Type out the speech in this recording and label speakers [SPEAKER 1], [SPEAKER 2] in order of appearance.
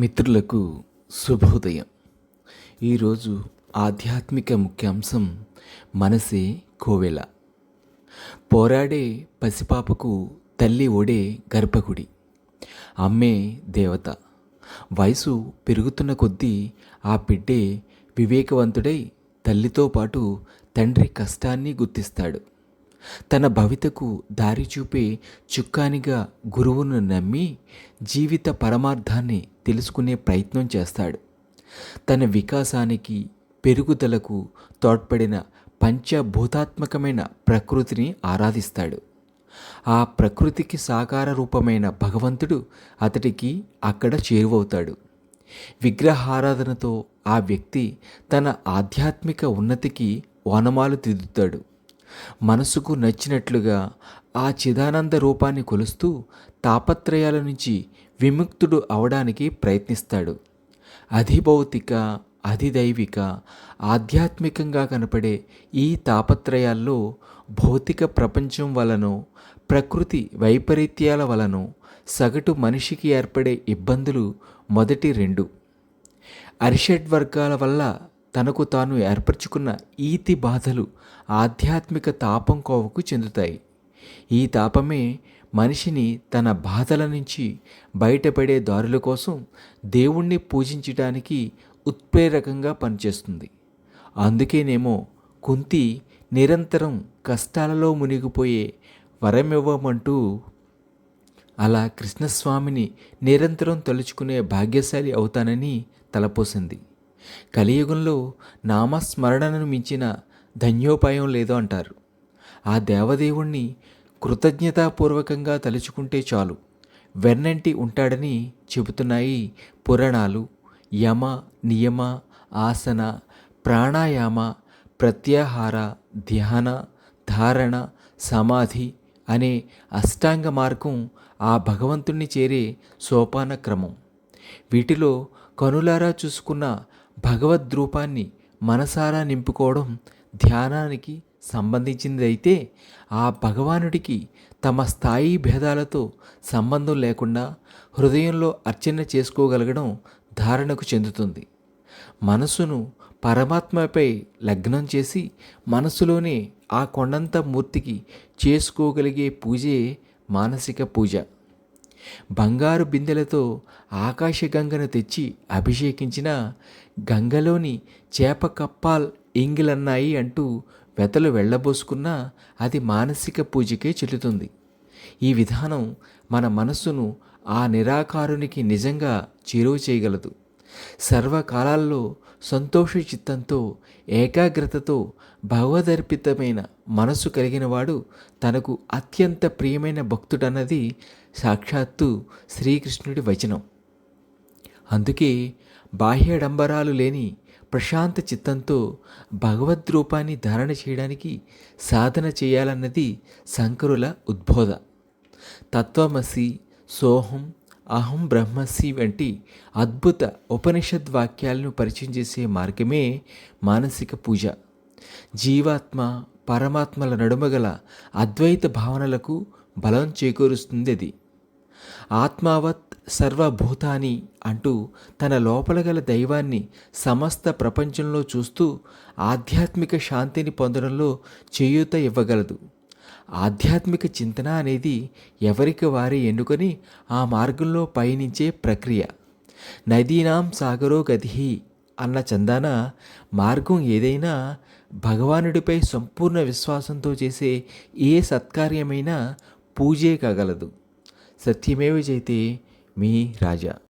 [SPEAKER 1] మిత్రులకు శుభోదయం. ఈరోజు ఆధ్యాత్మిక ముఖ్యాంశం మనసే కోవెల. పోరాడే పసిపాపకు తల్లి ఒడే గర్భగుడి. అమ్మే దేవత. వయసు పెరుగుతున్న కొద్దీ ఆ బిడ్డే వివేకవంతుడై తల్లితో పాటు తండ్రి కష్టాన్ని గుర్తిస్తాడు. తన భవితకు దారి చూపే చుక్కానిగా గురువును నమ్మి జీవిత పరమార్థాన్ని తెలుసుకునే ప్రయత్నం చేస్తాడు. తన వికాసానికి పెరుగుదలకు తోడ్పడిన పంచభూతాత్మకమైన ప్రకృతిని ఆరాధిస్తాడు. ఆ ప్రకృతికి సాకార రూపమైన భగవంతుడు అతడికి అక్కడ చేరువవుతాడు. విగ్రహారాధనతో ఆ వ్యక్తి తన ఆధ్యాత్మిక ఉన్నతికి వనమాలు దిద్దుతాడు మనసుకు నచ్చినట్లుగా ఆ చిదానంద రూపాన్ని కొలుస్తూ తాపత్రయాల నుంచి విముక్తుడు అవడానికి ప్రయత్నిస్తాడు. అధిభౌతిక అధిదైవిక ఆధ్యాత్మికంగా కనపడే ఈ తాపత్రయాల్లో భౌతిక ప్రపంచం వలనో ప్రకృతి వైపరీత్యాల వలనో సగటు మనిషికి ఏర్పడే ఇబ్బందులు మొదటి రెండు. అరిషడ్ వర్గాల వల్ల తనకు తాను ఏర్పరచుకున్న ఈతి బాధలు ఆధ్యాత్మిక తాపం కోవకు చెందుతాయి. ఈ తాపమే మనిషిని తన బాధల నుంచి బయటపడే దారుల కోసం దేవుణ్ణి పూజించటానికి ఉత్ప్రేరకంగా పనిచేస్తుంది. అందుకేనేమో కుంతి నిరంతరం కష్టాలలో మునిగిపోయే వరమివ్వమంటూ అలా కృష్ణస్వామిని నిరంతరం తలుచుకునే భాగ్యశాలి అవుతానని తలపోసింది. కలియుగంలో నామస్మరణను మించిన ధన్యోపాయం లేదో అంటారు. ఆ దేవదేవుణ్ణి కృతజ్ఞతాపూర్వకంగా తలుచుకుంటే చాలు. వెన్నంటి ఉంటాడని చెబుతున్నాయి పురాణాలు. యమ నియమ ఆసన ప్రాణాయామ ప్రత్యాహార ధ్యాన ధారణ సమాధి అనే అష్టాంగ మార్గం ఆ భగవంతుణ్ణి చేరే సోపాన క్రమం వీటిలో కనులారా చూసుకున్న భగవద్రూపాన్ని మనసారా నింపుకోవడం ధ్యానానికి సంబంధించినదైతే ఆ భగవానుడికి తమ స్థాయి భేదాలతో సంబంధం లేకుండా హృదయంలో అర్చన చేసుకోగలగడం ధారణకు చెందుతుంది. మనసును పరమాత్మపై లగ్నం చేసి మనసులోనే ఆ కొండంత మూర్తికి చేసుకోగలిగే పూజే మానసిక పూజ. బంగారు బిందెలతో ఆకాశగంగను తెచ్చి అభిషేకించిన గంగలోని చేప కప్పాల్ ఇంగిలన్నాయి అంటూ వెతలు వెళ్ళబోసుకున్నా అది మానసిక పూజకే చెల్లుతుంది. ఈ విధానం మన మనస్సును ఆ నిరాకారునికి నిజంగా చేరువ చేయగలదు. సర్వకాలాల్లో సంతోష చిత్తంతో ఏకాగ్రతతో భగవదర్పితమైన మనసు కలిగినవాడు తనకు అత్యంత ప్రియమైన భక్తుడన్నది సాక్షాత్తు శ్రీకృష్ణుడి వచనం. అందుకే బాహ్యడంబరాలు లేని ప్రశాంత చిత్తంతో భగవద్రూపాన్ని ధారణ చేయడానికి సాధన చేయాలన్నది శంకరుల ఉద్బోధ. తత్వమసి సోహం అహం బ్రహ్మసి వంటి అద్భుత ఉపనిషద్ వాక్యాలను పరిచయం చేసే మార్గమే మానసిక పూజ. జీవాత్మ పరమాత్మల నడుమగల అద్వైత భావనలకు బలం చేకూరుస్తుంది అది. ఆత్మావత్ సర్వభూతాని అంటూ తన లోపల గల దైవాన్ని సమస్త ప్రపంచంలో చూస్తూ ఆధ్యాత్మిక శాంతిని పొందడంలో చేయూత ఇవ్వగలదు. ఆధ్యాత్మిక చింతన అనేది ఎవరికి వారే ఎన్నుకొని ఆ మార్గంలో పయనించే ప్రక్రియ. నదీనాం సాగరో గతిహి అన్న చందాన మార్గం ఏదైనా భగవానుడిపై సంపూర్ణ విశ్వాసంతో చేసే ఏ సత్కార్యమైనా పూజే కాగలదు. సత్యమేవ జైతే మీ రాజా.